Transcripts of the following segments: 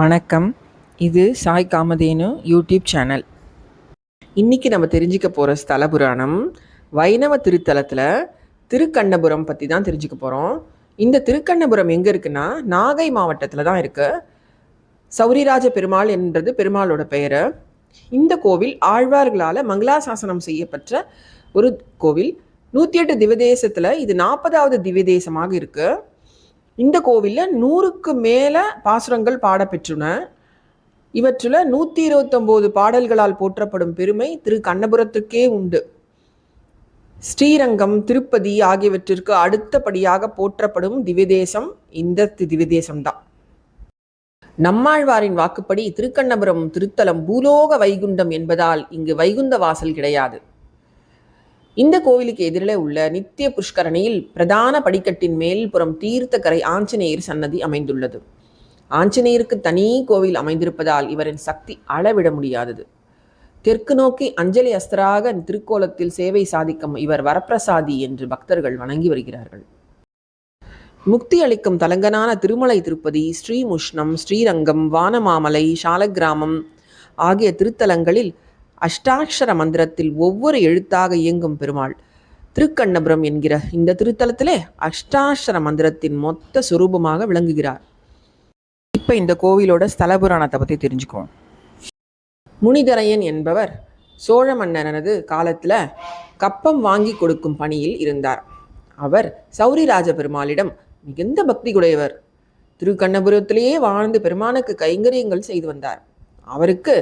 வணக்கம். இது Sai Kamadhenu YouTube channel. இன்றைக்கி நம்ம தெரிஞ்சுக்க போகிற ஸ்தல புராணம் வைணவ திருத்தலத்தில் திருக்கண்ணபுரம் பற்றி தான் தெரிஞ்சுக்க போகிறோம் இந்த திருக்கண்ணபுரம் எங்கே இருக்குன்னா நாகை மாவட்டத்தில் தான் இருக்குது சௌரிராஜ பெருமாள் என்றது பெருமாளோட பெயர். இந்த கோவில் ஆழ்வார்களால் மங்களாசாசனம் செய்யப்பட்ட ஒரு கோவில். நூற்றி எட்டு திவதேசத்தில் இது நாற்பதாவது திவ்யதேசமாக இருக்குது இந்த கோவிலில் நூறுக்கு மேலே பாசுரங்கள் பாடப்பெற்றுன. இவற்றில் நூற்றி இருபத்தொம்போது பாடல்களால் போற்றப்படும் பெருமை திரு கண்ணபுரத்துக்கே உண்டு. ஸ்ரீரங்கம் திருப்பதி ஆகியவற்றிற்கு அடுத்தபடியாக போற்றப்படும் திவ்யதேசம் இந்த திவ்யதேசம்தான் நம்மாழ்வாரின் வாக்குப்படி திருக்கண்ணபுரம் திருத்தலம் பூலோக வைகுண்டம் என்பதால் இங்கு வைகுந்த வாசல் கிடையாது. இந்த கோவிலுக்கு எதிரிலே உள்ள நித்திய புஷ்கரணியில் பிரதான படிக்கட்டின் மேல் புறம் தீர்த்தக்கரை ஆஞ்சநேயர் சன்னதி அமைந்துள்ளது. ஆஞ்சநேயருக்கு தனி கோவில் அமைந்திருப்பதால் இவரின் சக்தி அளவிட முடியாதது. தெற்கு நோக்கி அஞ்சலி அஸ்தராக திருக்கோலத்தில் சேவை சாதிக்கும் இவர் வரப்பிரசாதி என்று பக்தர்கள் வணங்கி வருகிறார்கள். முக்தி அளிக்கும் தலங்கனான திருமலை திருப்பதி ஸ்ரீமுஷ்ணம் ஸ்ரீரங்கம் வானமாமலை சாலக்கிராமம் ஆகிய திருத்தலங்களில் அஷ்டாட்சர மந்திரத்தில் ஒவ்வொரு எழுத்தாக இயங்கும் பெருமாள். திருக்கண்ணபுரம் என்கிற இந்த திருத்தலத்திலே அஷ்டாட்சர மந்திரத்தின் மொத்த சுரூபமாக விளங்குகிறார். இப்போ இந்த கோவிலோட ஸ்தல புராணத்தை பற்றி தெரிஞ்சுக்குவோம். முனிதரையன் என்பவர் சோழ மன்னனது காலத்தில் கப்பம் வாங்கி கொடுக்கும் பணியில் இருந்தார். அவர் சௌரிராஜ பெருமாளிடம் மிகுந்த பக்தி உடையவர் திருக்கண்ணபுரத்திலேயே வாழ்ந்து பெருமானுக்கு கைங்கரியங்கள் செய்து வந்தார். அவருக்கு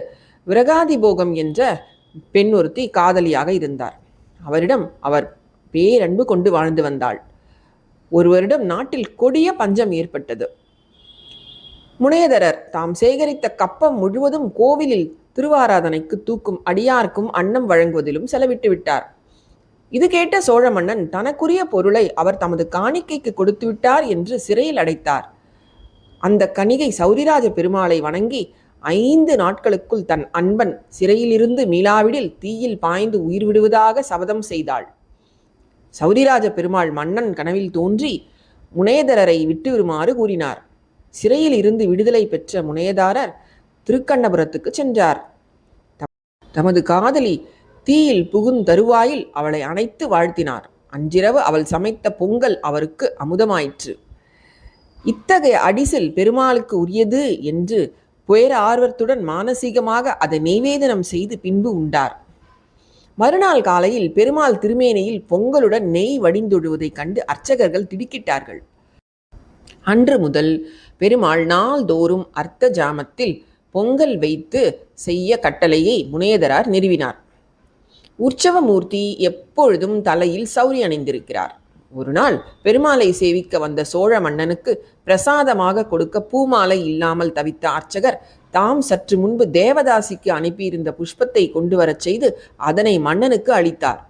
விரகாதி போகம் என்ற பெண் ஒருத்தி காதலியாக இருந்தார். அவரிடம் அவர் பேரன்பு கொண்டு வாழ்ந்து வந்தாள். ஒருவரிடம் நாட்டில் கொடிய பஞ்சம் ஏற்பட்டது. முனையதரர் தாம் சேகரித்த கப்பம் முழுவதும் கோவிலில் திருவாராதனைக்கு தூக்கும் அடியார்க்கும் அன்னம் வழங்குவதிலும் செலவிட்டு விட்டார். இது கேட்ட சோழ மன்னன் தனக்குரிய பொருளை அவர் தமது காணிக்கைக்கு கொடுத்து விட்டார் என்று சிறையில் அடைத்தார். அந்த கணிகை சௌரிராஜ பெருமாளை வணங்கி ஐந்து நாட்களுக்குள் தன் அன்பன் சிறையிலிருந்து மீளாவிடில் தீயில் பாய்ந்து உயிர் விடுவதாக சபதம் செய்தாள். சௌரிராஜ பெருமாள் மன்னன் கனவில் தோன்றி முனையதரரை விட்டுவிடுமாறு கூறினார். சிறையில் இருந்து விடுதலை பெற்ற முனையதாரர் திருக்கண்ணபுரத்துக்கு சென்றார். தமது காதலி தீயில் புகுந்தருவாயில் அவளை அணைத்து வாழ்த்தினார். அன்றிரவு அவள் சமைத்த பொங்கல் அவருக்கு அமுதமாயிற்று. இத்தகைய அடிசில் பெருமாளுக்கு உரியது என்று புயர ஆர்வத்துடன் மானசீகமாக அதை நெய்வேதனம் செய்து பின்பு உண்டார். மறுநாள் காலையில் பெருமாள் திருமேனையில் பொங்கலுடன் நெய் வடிந்தொழுவதைக் கண்டு அர்ச்சகர்கள் திடுக்கிட்டார்கள். அன்று முதல் பெருமாள் நாள்தோறும் அர்த்த ஜாமத்தில் பொங்கல் வைத்து செய்ய கட்டளையை முனையதரார் நிறுவினார். உற்சவமூர்த்தி எப்பொழுதும் தலையில் சௌரி அணிந்திருக்கிறார். ஒரு நாள் பெருமாளை சேவிக்க வந்த சோழ மன்னனுக்கு பிரசாதமாக கொடுக்க பூமாலை இல்லாமல் தவித்த அர்ச்சகர் தாம் சற்று முன்பு தேவதாசிக்கு அனுப்பியிருந்த புஷ்பத்தை கொண்டு வரச் செய்து அதனை மன்னனுக்கு அளித்தார்.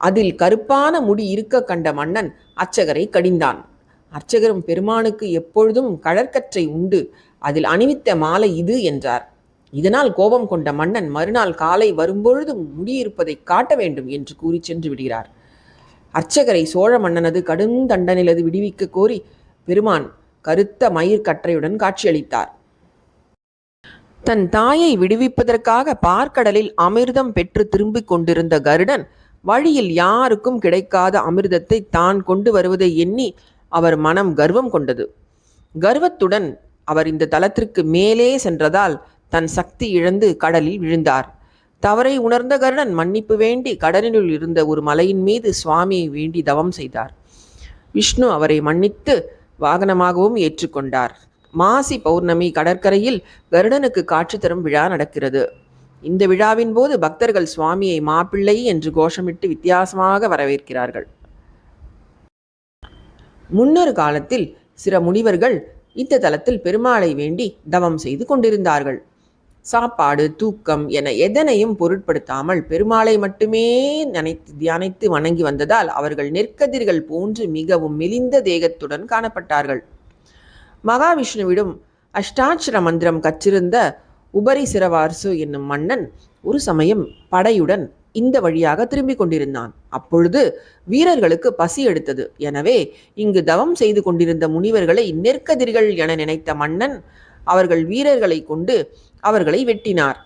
அதில் கருப்பான முடி இருக்க கண்ட மன்னன் அர்ச்சகரை கடிந்தான். அர்ச்சகரும் பெருமானுக்கு எப்பொழுதும் கழற்கற்றை உண்டு அதில் அணிவித்த மாலை இது என்றார். இதனால் கோபம் கொண்ட மன்னன் மறுநாள் காலை வரும்பொழுதும் முடியிருப்பதை காட்ட வேண்டும் என்று கூறி சென்று விடுகிறார். அர்ச்சகரை சோழ மன்னனது கடும் தண்டனிலது விடுவிக்க கோரி பெருமான் கருத்த மயிர் கற்றையுடன் காட்சியளித்தார். தன் தாயை விடுவிப்பதற்காக பார்க்கடலில் அமிர்தம் பெற்று திரும்பிக் கொண்டிருந்த கருடன் வழியில் யாருக்கும் கிடைக்காத அமிர்தத்தை தான் கொண்டு வருவதை எண்ணி அவர் மனம் கர்வம் கொண்டது. கர்வத்துடன் அவர் இந்த தளத்திற்கு மேலே சென்றதால் தன் சக்தி இழந்து கடலில் விழுந்தார். தவறை உணர்ந்த கருடன் மன்னிப்பு வேண்டி கடலினுள் இருந்த ஒரு மலையின் மீது சுவாமியை வேண்டி தவம் செய்தார். விஷ்ணு அவரை மன்னித்து வாகனமாகவும் ஏற்றுக்கொண்டார். மாசி பௌர்ணமி கடற்கரையில் கருடனுக்கு காட்சி தரும் விழா நடக்கிறது. இந்த விழாவின் போது பக்தர்கள் சுவாமியை மாப்பிள்ளை என்று கோஷமிட்டு வித்தியாசமாக வரவேற்கிறார்கள். முன்னொரு காலத்தில் சில முனிவர்கள் இந்த தலத்தில் பெருமாளை வேண்டி தவம் செய்து கொண்டிருந்தார்கள். சாப்பாடு தூக்கம் என எதனையும் பொருட்படுத்தாமல் பெருமாளை மட்டுமே நினைத்து தியானித்து வணங்கி வந்ததால் அவர்கள் நெற்கதிர்கள் போன்று மிகவும் மெலிந்த தேகத்துடன் காணப்பட்டார்கள். மகாவிஷ்ணுவிடம் அஷ்டாட்சர மந்திரம் கற்றிருந்த உபரி சிரவார்சு என்னும் மன்னன் ஒரு சமயம் படையுடன் இந்த வழியாக திரும்பிக் கொண்டிருந்தான். அப்பொழுது வீரர்களுக்கு பசி எடுத்தது. எனவே இங்கு தவம் செய்து கொண்டிருந்த முனிவர்களை நெற்கதிர்கள் என நினைத்த மன்னன் அவர்கள் வீரர்களை கொண்டு அவர்களை வெட்டினார்.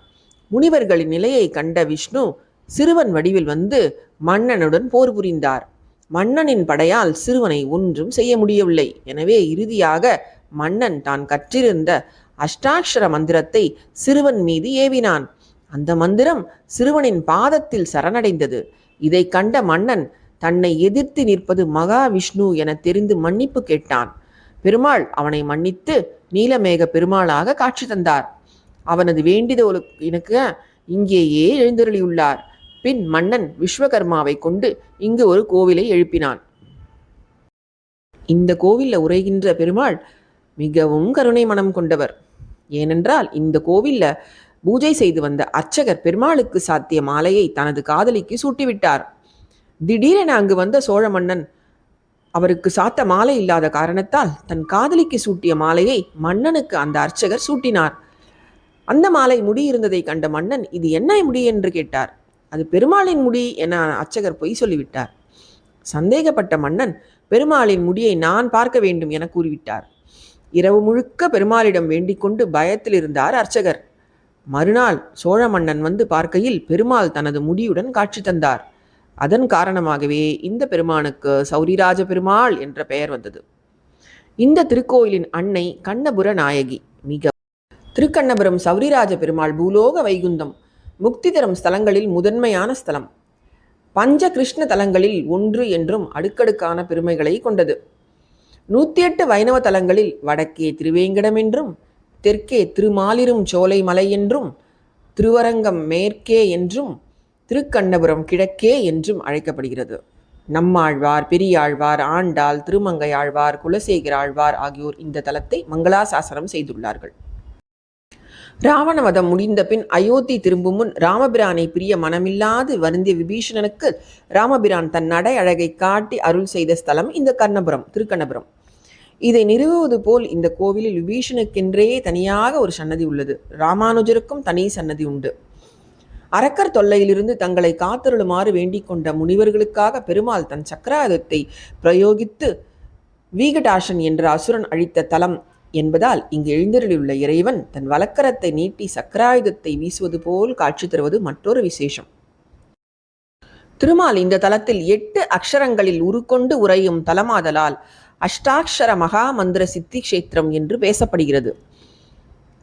முனிவர்களின் நிலையை கண்ட விஷ்ணு சிறுவன் வடிவில் வந்து மன்னனுடன் போர் புரிந்தார். மன்னனின் படையால் சிறுவனை ஒன்றும் செய்ய முடியவில்லை. எனவே இறுதியாக மன்னன் தான் கற்றிருந்த அஷ்டாட்சர மந்திரத்தை சிறுவன் மீது ஏவினான். அந்த மந்திரம் சிறுவனின் பாதத்தில் சரணடைந்தது. இதை கண்ட மன்னன் தன்னை எதிர்த்து நிற்பது மகாவிஷ்ணு என தெரிந்து மன்னிப்பு கேட்டான். பெருமாள் அவனை மன்னித்து நீலமேக பெருமாளாக காட்சி தந்தார். அவனது வேண்டிதோலுக்கு எனக்கு இங்கேயே எழுந்தருளியுள்ளார். பின் மன்னன் விஸ்வகர்மாவை கொண்டு இங்கு ஒரு கோவிலை எழுப்பினான். இந்த கோவில்ல உரைகின்ற பெருமாள் மிகவும் கருணை மனம் கொண்டவர். ஏனென்றால் இந்த கோவில்ல பூஜை செய்து வந்த அர்ச்சகர் பெருமாளுக்கு சாத்திய மாலையை தனது காதலிக்கு சூட்டிவிட்டார். திடீரென அங்கு வந்த சோழ மன்னன் அவருக்கு சாத்த மாலை இல்லாத காரணத்தால் தன் காதலிக்கு சூட்டிய மாலையை மன்னனுக்கு அந்த அர்ச்சகர் சூட்டினார். அந்த மாலை முடி இருந்ததை கண்ட மன்னன் இது என்ன முடி? என்று கேட்டார். அது பெருமாளின் முடி என அர்ச்சகர் பொய் சொல்லிவிட்டார். சந்தேகப்பட்ட மன்னன் பெருமாளின் முடியை நான் பார்க்க வேண்டும் என கூறிவிட்டார். இரவு முழுக்க பெருமாளிடம் வேண்டிக் கொண்டு பயத்தில் இருந்தார் அர்ச்சகர். மறுநாள் சோழ மன்னன் வந்து பார்க்கையில் பெருமாள் தனது முடியுடன் காட்சி தந்தார். அதன் காரணமாகவே இந்த பெருமானுக்கு சௌரிராஜ பெருமாள் என்ற பெயர் வந்தது. இந்த திருக்கோயிலின் அன்னை கண்ணபுர நாயகி மிக திருக்கண்ணபுரம் சௌரிராஜ பெருமாள் பூலோக வைகுந்தம் முக்தி தரும் ஸ்தலங்களில் முதன்மையான ஸ்தலம். பஞ்ச கிருஷ்ண தலங்களில் ஒன்று என்றும் அடுக்கடுக்கான பெருமைகளை கொண்டது. நூற்றி எட்டு வைணவ தலங்களில் வடக்கே திருவேங்கடம் என்றும் தெற்கே திருமாலிரும் சோலை மலை என்றும் திருவரங்கம் மேற்கே என்றும் திருக்கண்ணபுரம் கிழக்கே என்றும் அழைக்கப்படுகிறது. நம்மாழ்வார் பெரியாழ்வார் ஆண்டாள் திருமங்கையாழ்வார் குலசேகராழ்வார் ஆகியோர் இந்த தலத்தை மங்களாசாசனம் செய்துள்ளார்கள். ராவணவதம் முடிந்த பின் அயோத்தி திரும்பும் முன் ராமபிரானை பிரிய மனமில்லாது வருந்திய விபீஷணனுக்கு ராமபிரான் தன் நடை அழகை காட்டி அருள் செய்த ஸ்தலம் இந்த கர்ணபுரம் திருக்கண்ணபுரம். இதை நிறுவுவது போல் இந்த கோவிலில் விபீஷணுக்கென்றே தனியாக ஒரு சன்னதி உள்ளது. ராமானுஜருக்கும் தனி சன்னதி உண்டு. அரக்கர் தொல்லையிலிருந்து தங்களை காத்தருளுமாறு வேண்டிக் கொண்ட முனிவர்களுக்காக பெருமாள் தன் சக்கராயுதத்தை பிரயோகித்து வீகடாசன் என்ற அசுரன் அழித்த தலம் என்பதால் இங்கு எழுந்தருளியுள்ள இறைவன் தன் வலக்கரத்தை நீட்டி சக்கராயுதத்தை வீசுவது போல் காட்சி தருவது மற்றொரு விசேஷம். திருமால் இந்த தலத்தில் எட்டு அக்ஷரங்களில் உருக்கொண்டு உரையும் தலமாதலால் அஷ்டாட்சர மகா மந்திர சித்தி கஷேத்திரம் என்று பேசப்படுகிறது.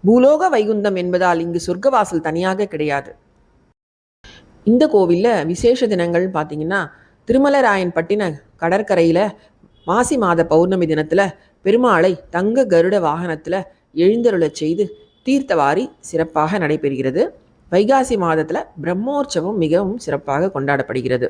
பூலோக வைகுந்தம் என்பதால் இங்கு சொர்க்கவாசல் தனியாக கிடையாது. இந்த கோவிலில் விசேஷ தினங்கள் பார்த்தீங்கன்னா திருமலராயன் பட்டின கடற்கரையில் மாசி மாத பௌர்ணமி தினத்தில் பெருமாளை தங்க கருட வாகனத்தில் எழுந்தருளச் செய்து தீர்த்தவாரி சிறப்பாக நடைபெறுகிறது. வைகாசி மாதத்தில் பிரம்மோற்சவம் மிகவும் சிறப்பாக கொண்டாடப்படுகிறது.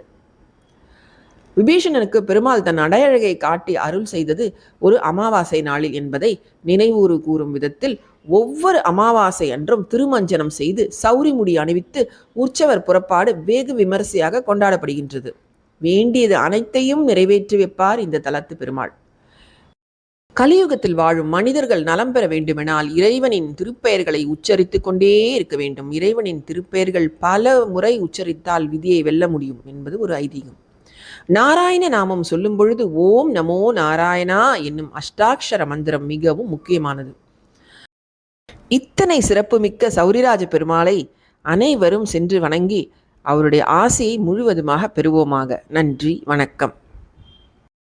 விபீஷணனுக்கு பெருமாள் தன் அடையழகை காட்டி அருள் செய்தது ஒரு அமாவாசை நாளில் என்பதை நினைவூறு கூறும் விதத்தில் ஒவ்வொரு அமாவாசை அன்றும் திருமஞ்சனம் செய்து சௌரி முடி அணிவித்து உற்சவர் புறப்பாடு வெகு விமரிசையாக கொண்டாடப்படுகின்றது. வேண்டியது அனைத்தையும் நிறைவேற்றி வைப்பார் இந்த தலத்து பெருமாள். கலியுகத்தில் வாழும் மனிதர்கள் நலம் பெற வேண்டுமெனால் இறைவனின் திருப்பெயர்களை உச்சரித்து கொண்டே இருக்க வேண்டும். இறைவனின் திருப்பெயர்கள் பல முறை உச்சரித்தால் விதியை வெல்ல முடியும் என்பது ஒரு ஐதீகம். நாராயண நாமம் சொல்லும் பொழுது ஓம் நமோ நாராயணா என்னும் அஷ்டாட்சர மந்திரம் மிகவும் முக்கியமானது. இத்தனை சிறப்புமிக்க சௌரிராஜ பெருமாளை அனைவரும் சென்று வணங்கி அவருடைய ஆசையை முழுவதுமாக பெறுவோமாக. நன்றி வணக்கம்.